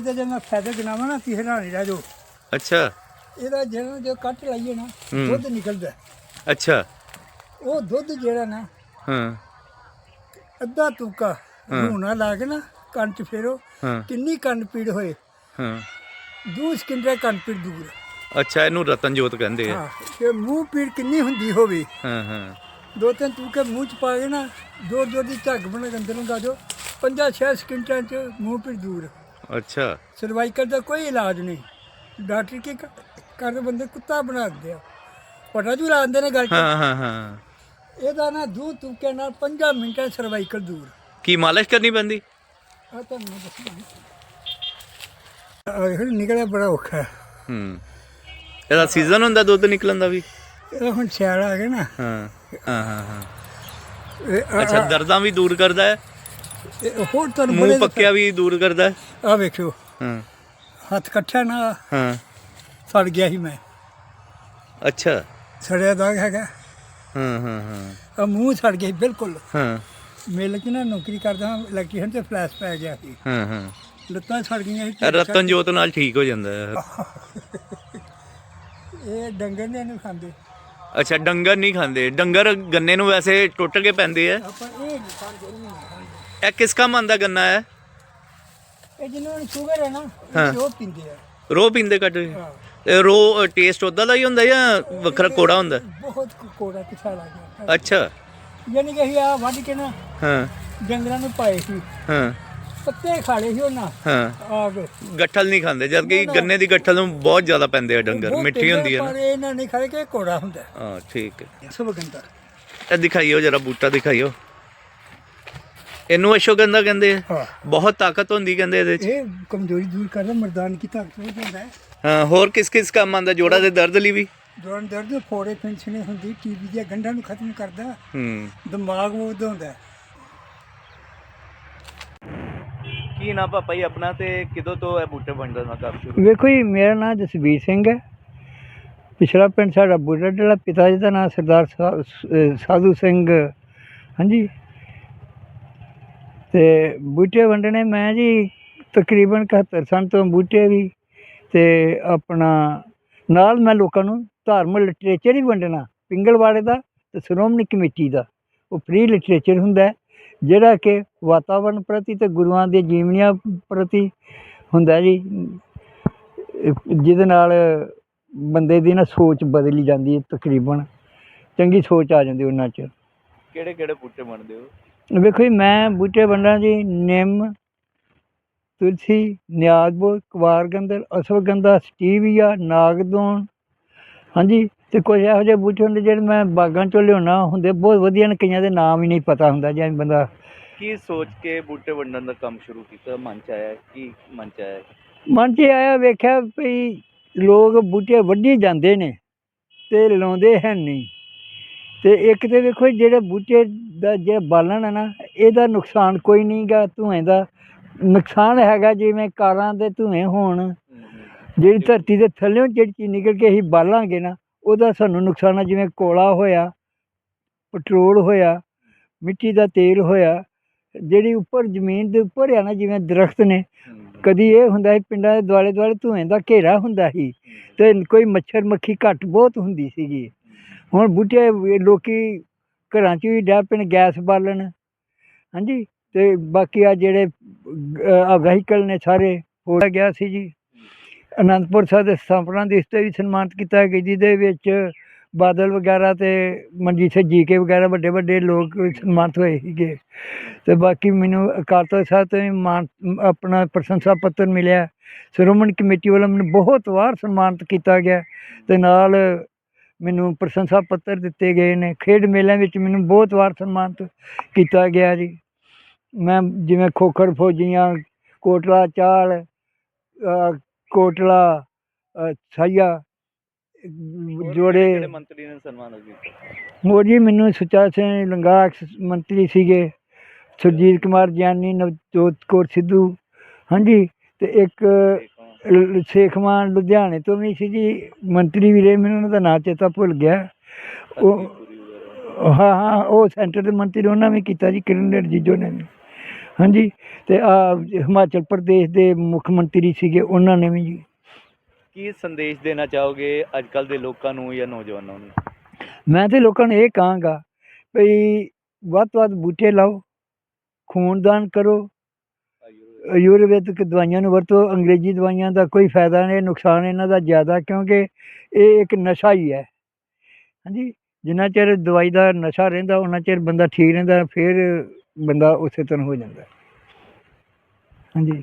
ਤੇ ਜੇ ਮੈਂ ਫਾਇਦਾ ਗਿਣਾਵਾਂ ਨਾ ਤੁਸੀਂ ਹੈਰਾਨ ਰਹਿ ਜਾਓ। ਅੱਛਾ। ਇਹਦਾ ਜਿਹੜਾ ਜੋ ਕੱਟ ਲਾਈਏ ਨਾ ਹੂੰ। ਦੁੱਧ ਨਿਕਲਦਾ ਅੱਛਾ। ਉਹ ਦੁੱਧ ਜਿਹੜਾ ਨਾ ਹਾਂ। ਅੱਧਾ ਤੁਕਾ ਰੂਣਾ ਲਾ ਕੇ ਨਾ ਕੰਨ ਚ ਫੇਰੋ ਹਾਂ। ਕਿੰਨੀ ਕੰਨ ਪੀੜ ਹੋਏ। ਹਾਂ। ਦੂਰ ਸਕਿੰਟਰ ਕੰਨ ਪੀੜ ਦੂਰ। ਅੱਛਾ ਇਹਨੂੰ ਰਤਨ ਜੋਤ ਕਹਿੰਦੇ ਆ। ਹਾਂ ਤੇ ਮੂੰਹ ਪੀੜ ਕਿੰਨੀ ਹੁੰਦੀ ਹੋਵੇ। ਹਾਂ ਹਾਂ। ਦੋ ਤਿੰਨ ਤੁਕੇ ਮੂੰਹ ਚ ਪਾ ਕੇ ਨਾ ਦੋ ਦੋ ਦੀ ਝੱਗ ਬਣਾ ਕੇ ਅੰਦਰ ਨੂੰ ਗਾ ਦਿਓ। ਪੰਜਾਂ ਛੇ ਸਕਿੰਟਾਂ ਚ ਮੂੰਹ ਪੀੜ ਦੂਰ। ਅੱਛਾ। ਸਰਵਾਈਕਲ ਦਾ ਕੋਈ ਇਲਾਜ ਨਹੀਂ। ਡਾਕਟਰ ਕੀ ਕ- ਕਰਦੇ ਬੰਦੇ ਕੁੱਤਾ ਬਣਾ ਦਿੰਦੇ ਆ। ਪਟਾ ਜੂ ਲਾਉਂਦੇ ਨੇ ਗੱਲ ਹਾਂ ਹਾਂ ਹਾਂ। ਇਹਦਾ ਨਾ ਦੂ ਤੁਕੇ ਨਾਲ 5 ਮਿੰਟਾਂ ਸਰਵਾਈਕਲ ਦੂਰ। ਕੀ ਮਾਲਿਸ਼ ਕਰਨੀ ਪੈਂਦੀ? ਆ ਤਾਂ ਮੈਂ ਦੱਸਣਾ ਇਹ ਨਿਕਲਿਆ ਬੜਾ ਔਖਾ ਹੈ। ਹੂੰ। ਇਹਦਾ ਸੀਜ਼ਨ ਹੁੰਦਾ ਦੁੱਧ ਨਿਕਲਣ ਦਾ ਵੀ? ਇਹ ਹੁਣ ਸਿਆਲ ਆ ਗਿਆ ਨਾ। ਹਾਂ ਹਾਂ ਹਾਂ ਅੱਛਾ ਦਰਦਾਂ ਵੀ ਦੂਰ ਕਰਦਾ ਹੈ? ਇਹ ਹੋਰ ਤੁਹਾਨੂੰ ਮੂੰਹ ਬੜੇ ਪੱਕਿਆ ਵੀ ਦੂਰ ਕਰਦਾ ਹੈ? ਆ ਵੇਖਿਓ। ਹਾਂ। ਹੱਥ ਇਕੱਠਾ ਨਾ ਹਾਂ। ਸੜ ਗਿਆ ਸੀ ਮੈਂ। ਅੱਛਾ। ਸੜਿਆ ਦਾਗ ਹੈਗਾ। ਹਾਂ ਹਾਂ ਹਾਂ। ਆ ਮੂੰਹ ਸੜ ਗਿਆ ਸੀ ਬਿਲਕੁਲ। ਹਾਂ। ਮੇਲੇ 'ਚ ਨਾ ਨੌਕਰੀ ਕਰਦਾ ਹਾਂ ਤੇ ਫਲੈਸ਼ ਪੈ ਗਿਆ ਸੀ। ਹਾਂ ਹਾਂ। ਲੱਤਾਂ ਸੜ ਗਈਆਂ ਸੀ ਰਤਨ ਜੋਤ ਨਾਲ ਠੀਕ ਹੋ ਜਾਂਦਾ ਹੈ। ਇਹ ਡੰਗਰ ਨੇ ਇਹਨੂੰ ਖਾਂਦੇ। ਅੱਛਾ ਡੰਗਰ ਨਹੀਂ ਖਾਂਦੇ। ਡੰਗਰ ਗੰਨੇ ਨੂੰ ਵੈਸੇ ਟੁੱਟ ਕੇ ਪੈਂਦੇ ਆ। ਆਪਾਂ ਇਹ ਨਹੀਂ ਖਾਂਦੇ ਇਹ ਨਹੀਂ ਖਾਂਦੇ ਇਹ ਕਿਸ ਕੰਮ ਆਂਦਾ ਗੰਨਾ ਹੈ ਇਹ ਜਿਹਨਾਂ ਨੂੰ ਸ਼ੂਗਰ ਹੈ ਨਾ ਹਾਂ। ਉਹ ਪੀਂਦੇ ਆ। ਰੋ ਪੀਂਦੇ ਕੱਟ ਕੇ? ਹਾਂ। ਇਹ ਰੋ ਟੇਸਟ ਉਦਾਂ ਦਾ ਹੀ ਹੁੰਦਾ ਜਾਂ ਵੱਖਰਾ ਕੋੜਾ ਹੁੰਦਾ? ਬਹੁਤ ਕੋੜਾ ਪਿਛਾ ਲਾ ਗਿਆ ਅੱਛਾ। ਯਾਨੀ ਕਿ ਅਸੀਂ ਆ ਵੱਢ ਕੇ ਨਾ ਹਾਂ। ਡੰਗਰਾਂ ਨੂੰ ਪਾਏ ਸੀ। ਹਾਂ। ਪੱਤੇ ਖਾ ਲਏ ਸੀ ਉਹਨਾਂ। ਹਾਂ। ਆ ਕੇ ਗੱਠਲ ਨਹੀਂ ਖਾਂਦੇ ਜਦ ਕਿ ਗੰਨੇ ਦੀ ਗੱਠਲ ਨੂੰ ਬਹੁਤ ਜ਼ਿਆਦਾ ਪੈਂਦੇ ਆ ਡੰਗਰ ਮਿੱਠੀ ਹੁੰਦੀ ਹੈ ਪਰ ਨਾ ਇਹਨਾਂ ਨਹੀਂ ਖਾਏ ਕਿ ਕੋੜਾ ਹੁੰਦਾ। ਹਾਂ ਠੀਕ ਹੈ। ਸਭ ਗੰਦਾ ਇਹ ਦਿਖਾਈਓ ਜਰਾ ਬੂਟਾ ਦਿਖਾਈਓ। ਇਹਨੂੰ ਅਸ਼ੋਗੰਧਾ ਕਹਿੰਦੇ ਆ। ਹਾਂ। ਬਹੁਤ ਤਾਕਤ ਹੁੰਦੀ ਕਹਿੰਦੇ ਇਹਦੇ ਚ। ਇਹ ਕਮਜ਼ੋਰੀ ਦੂਰ ਕਰਦਾ ਮਰਦਾਨ ਕੀ ਤਾਕਤ ਹੋ ਜਾਂਦਾ ਹੈ? ਹਾਂ ਹੋਰ ਕਿਸ ਕਿਸ ਕੰਮ ਆਂਦਾ ਜੋੜਾ ਦੇ ਦਰਦ ਲਈ ਵੀ। ਜੋੜਨ ਦਰਦ ਫੋੜੇ ਪੈਨਸ਼ਨੇ ਹੁੰਦੀ ਟੀਬੀ ਦੀਆਂ ਗੰਢਾਂ ਨੂੰ ਖਤਮ ਕਰਦਾ। ਹੂੰ। ਦਿਮਾਗ ਉਹ ਹੁੰਦਾ ਕੀ ਨਾ ਪਾਪਾ ਜੀ ਆਪਣਾ ਤੇ ਕਿਦੋਂ ਤੋਂ ਇਹ ਬੂਟੇ ਵੰਡਣ ਦਾ ਕੰਮ ਸ਼ੁਰੂ? ਵੇਖੋ ਜੀ ਮੇਰਾ ਨਾਮ ਜਸਵੀਰ ਸਿੰਘ ਹੈ। ਪਿਛਲਾ ਪਿੰਡ ਸਾਡਾ ਬੁੱਢਾ ਡੇਲਾ ਪਿਤਾ ਜੀ ਦਾ ਨਾਮ ਸਰਦਾਰ ਸਾ- ਅਹ ਸਾਧੂ ਸਿੰਘ ਹਾਂਜੀ। ਤੇ ਬੂਟੇ ਵੰਡਣੇ ਮੈਂ ਜੀ ਤਕਰੀਬਨ 71 ਸਨ ਤੋਂ ਬੂਟੇ ਵੀ ਤੇ ਆਪਣਾ ਨਾਲ ਮੈਂ ਲੋਕਾਂ ਨੂੰ ਧਾਰਮਿਕ ਲਿਟਰੇਚਰ ਹੀ ਵੰਡਣਾ, ਪਿੰਗਲਵਾੜੇ ਦਾ ਤੇ ਸ਼੍ਰੋਮਣੀ ਕਮੇਟੀ ਦਾ। ਉਹ ਫ੍ਰੀ ਲਿਟਰੇਚਰ ਹੁੰਦਾ ਜਿਹੜਾ ਕਿ ਵਾਤਾਵਰਣ ਪ੍ਰਤੀ ਤੇ ਗੁਰੂਆਂ ਦੇ ਜੀਵਨੀਆਂ ਪ੍ਰਤੀ ਹੁੰਦਾ ਜੀ, ਜਿਹਦੇ ਨਾਲ ਬੰਦੇ ਦੀ ਨਾ ਸੋਚ ਬਦਲੀ ਜਾਂਦੀ ਹੈ ਤਕਰੀਬਨ। ਚੰਗੀ ਸੋਚ ਆ ਜਾਂਦੀ ਉਹਨਾਂ 'ਚ। ਕਿਹੜੇ ਕਿਹੜੇ ਬੂਟੇ ਵੰਡਦੇ ਹੋ? ਵੇਖੋ ਜੀ ਮੈਂ ਬੂਟੇ ਵੰਡਾਂ ਜੀ ਨਿੰਮ ਤੁਲਸੀ ਨਿਆਜ਼ਬੋ ਕੁਵਾਰਗੰਦਲ ਅਸ਼ਵਗੰਧਾ ਸਟੀਵੀਆ ਨਾਗਦੋਣ ਹਾਂਜੀ ਤੇ ਕੁਝ ਇਹੋ ਜਿਹੇ ਬੂਟੇ ਹੁੰਦੇ ਜਿਹੜੇ ਮੈਂ ਬਾਗਾਂ ਚੋਂ ਲਿਆਉਣਾ ਹੁੰਦੇ ਬਹੁਤ ਵਧੀਆ ਨੇ ਕਈਆਂ ਦੇ ਨਾਮ ਹੀ ਨਹੀਂ ਪਤਾ ਹੁੰਦਾ ਜਿਵੇਂ ਬੰਦਾ ਕੀ ਸੋਚ ਕੇ ਬੂਟੇ ਵੰਡਣ ਦਾ ਕੰਮ ਸ਼ੁਰੂ ਕੀਤਾ? ਮਨ ਚ ਆਇਆ ਕੀ ਮਨ ਚ ਆਇਆ? ਮਨ 'ਚ ਆਇਆ ਵੇਖਿਆ ਵੀ ਲੋਕ ਬੂਟੇ ਵੱਢੀ ਜਾਂਦੇ ਨੇ ਤੇ ਲਾਉਂਦੇ ਹੈ ਨਹੀਂ। ਤੇ ਇੱਕ ਤੇ ਵੇਖੋ ਜਿਹੜੇ ਬੂਟੇ ਦਾ ਜਿਹੜਾ ਬਾਲਣ ਹੈ ਨਾ ਇਹਦਾ ਨੁਕਸਾਨ ਕੋਈ ਨਹੀਂਗਾ ਧੂਏ ਦਾ। ਨੁਕਸਾਨ ਹੈਗਾ ਜਿਵੇਂ ਕਾਰਾਂ ਦੇ ਧੂਏ ਹੋਣ ਜਿਹੜੀ ਧਰਤੀ ਦੇ ਥੱਲੇੋਂ ਜਿਹੜੀ ਚੀਜ਼ ਨਿਕਲ ਕੇ ਅਸੀਂ ਬਾਲਾਂਗੇ ਨਾ ਉਹਦਾ ਸਾਨੂੰ ਨੁਕਸਾਨ ਆ ਜਿਵੇਂ ਕੋਲਾ ਹੋਇਆ ਪੈਟਰੋਲ ਹੋਇਆ ਮਿੱਟੀ ਦਾ ਤੇਲ ਹੋਇਆ ਜਿਹੜੀ ਉੱਪਰ ਜ਼ਮੀਨ ਦੇ ਉੱਪਰ ਆ ਨਾ ਜਿਵੇਂ ਦਰਖਤ ਨੇ ਕਦੀ ਇਹ ਹੁੰਦਾ ਸੀ ਪਿੰਡਾਂ ਦੇ ਦੁਆਲੇ ਦੁਆਲੇ ਧੂਏ ਦਾ ਘੇਰਾ ਹੁੰਦਾ ਸੀ ਤੇ ਕੋਈ ਮੱਛਰ ਮੱਖੀ ਘੱਟ ਬਹੁਤ ਹੁੰਦੀ ਸੀਗੀ। ਹੁਣ ਬੂਟੇ ਵੀ ਲੋਕੀ ਘਰਾਂ 'ਚ ਵੀ ਡੈ ਪੈਣ, ਗੈਸ ਬਾਲਣ। ਹਾਂਜੀ, ਤੇ ਬਾਕੀ ਆ ਜਿਹੜੇ ਵਹੀਕਲ ਨੇ ਸਾਰੇ ਹੋ ਗਿਆ ਸੀ ਜੀ। ਅਨੰਦਪੁਰ ਸਾਹਿਬ ਦੇ ਸਥਾਪਨਾ ਦਿਵਸ ਤੇ ਵੀ ਸਨਮਾਨਿਤ ਕੀਤਾ ਗਿਆ ਜਿਹਦੇ ਵਿੱਚ ਬਾਦਲ ਵਗੈਰਾ ਤੇ ਮਨਜੀਤ ਸਿੰਘ ਜੀਕੇ ਵਗੈਰਾ ਵੱਡੇ ਵੱਡੇ ਲੋਕ ਸਨਮਾਨਿਤ ਹੋਏ ਸੀਗੇ। ਤੇ ਬਾਕੀ ਮੈਨੂੰ ਅਕਾਲ ਤਖਤ ਸਾਹਿਬ ਤੋਂ ਵੀ ਮਾਨ, ਆਪਣਾ ਪ੍ਰਸ਼ੰਸਾ ਪੱਤਰ ਮਿਲਿਆ। ਸ਼੍ਰੋਮਣੀ ਕਮੇਟੀ ਵੱਲੋਂ ਮੈਨੂੰ ਬਹੁਤ ਵਾਰ ਸਨਮਾਨਿਤ ਕੀਤਾ ਗਿਆ। ਤੇ ਨਾਲ ਮੈਨੂੰ ਪ੍ਰਸ਼ੰਸਾ ਪੱਤਰ ਦਿੱਤੇ ਗਏ ਨੇ। ਖੇਡ ਮੇਲਿਆਂ ਵਿੱਚ ਮੈਨੂੰ ਬਹੁਤ ਵਾਰ ਸਨਮਾਨਿਤ ਕੀਤਾ ਗਿਆ ਜੀ। ਮੈਂ ਜਿਵੇਂ ਖੋਖਰ ਫੌਜੀਆਂ ਕੋਟਲਾ ਚਾਲ ਕੋਟਲਾ ਅ, ਸਾਈਆ ਜੋੜੇ ਮੰਤਰੀ ਨੇ ਸਨਮਾਨ ਹੋਰ ਜੀ ਮੈਨੂੰ ਸੁਚਾ ਸਿੰਘ ਲੰਗਾ ਮੰਤਰੀ ਸੀਗੇ। ਸੁਰਜੀਤ ਕੁਮਾਰ ਗਿਆਨੀ ਨਵਜੋਤ ਕੌਰ ਸਿੱਧੂ। ਹਾਂਜੀ ਤੇ ਇੱਕ ਲ- ਸੇਖਵਾਂ ਲੁਧਿਆਣੇ ਤੋਂ ਵੀ ਸੀ ਜੀ ਮੰਤਰੀ ਵੀ ਰਹੇ ਮੈਨੂੰ ਉਹਨਾਂ ਦਾ ਨਾਂ ਚੇਤਾ ਭੁੱਲ ਗਿਆ। ਉਹ ਹਾਂ ਹਾਂ ਉਹ ਸੈਂਟਰ ਦੇ ਮੰਤਰੀ ਉਹਨਾਂ ਵੀ ਕੀਤਾ ਜੀ ਕਿਰਨ ਰਿਜੀਜੂ ਨੇ। ਵੀ ਹਾਂਜੀ ਤੇ ਆ ਹਿਮਾਚਲ ਪ੍ਰਦੇਸ਼ ਦੇ ਮੁੱਖ ਮੰਤਰੀ ਸੀਗੇ ਉਹਨਾਂ ਨੇ ਵੀ ਜੀ। ਕੀ ਸੰਦੇਸ਼ ਦੇਣਾ ਚਾਹੋਗੇ ਅੱਜ ਕੱਲ ਦੇ ਲੋਕਾਂ ਨੂੰ ਜਾਂ ਨੌਜਵਾਨਾਂ ਨੂੰ? ਮੈਂ ਤੇ ਲੋਕਾਂ ਨੂੰ ਇਹ ਕਹਾਂਗਾ ਵੀ ਵੱਧ ਤੋਂ ਵੱਧ ਬੂਟੇ ਲਾਓ ਖੂਨਦਾਨ ਕਰੋ ਆਯੁਰਵੈਦਿਕ ਦਵਾਈਆਂ ਨੂੰ ਵਰਤੋ, ਅੰਗਰੇਜ਼ੀ ਦਵਾਈਆਂ ਦਾ ਕੋਈ ਫਾਇਦਾ ਨਹੀਂ, ਨੁਕਸਾਨ ਇਹਨਾਂ ਦਾ ਜ਼ਿਆਦਾ ਕਿਉਂਕਿ ਇਹ ਇੱਕ ਨਸ਼ਾ ਹੀ ਹੈ। ਹਾਂਜੀ, ਜਿੰਨਾ ਚਿਰ ਦਵਾਈ ਦਾ ਨਸ਼ਾ ਰਹਿੰਦਾ ਉਹਨਾਂ ਚਿਰ ਬੰਦਾ ਠੀਕ ਰਹਿੰਦਾ, ਫਿਰ ਬੰਦਾ ਉਸੇ ਤਰ੍ਹਾਂ ਹੋ ਜਾਂਦਾ। ਹਾਂਜੀ।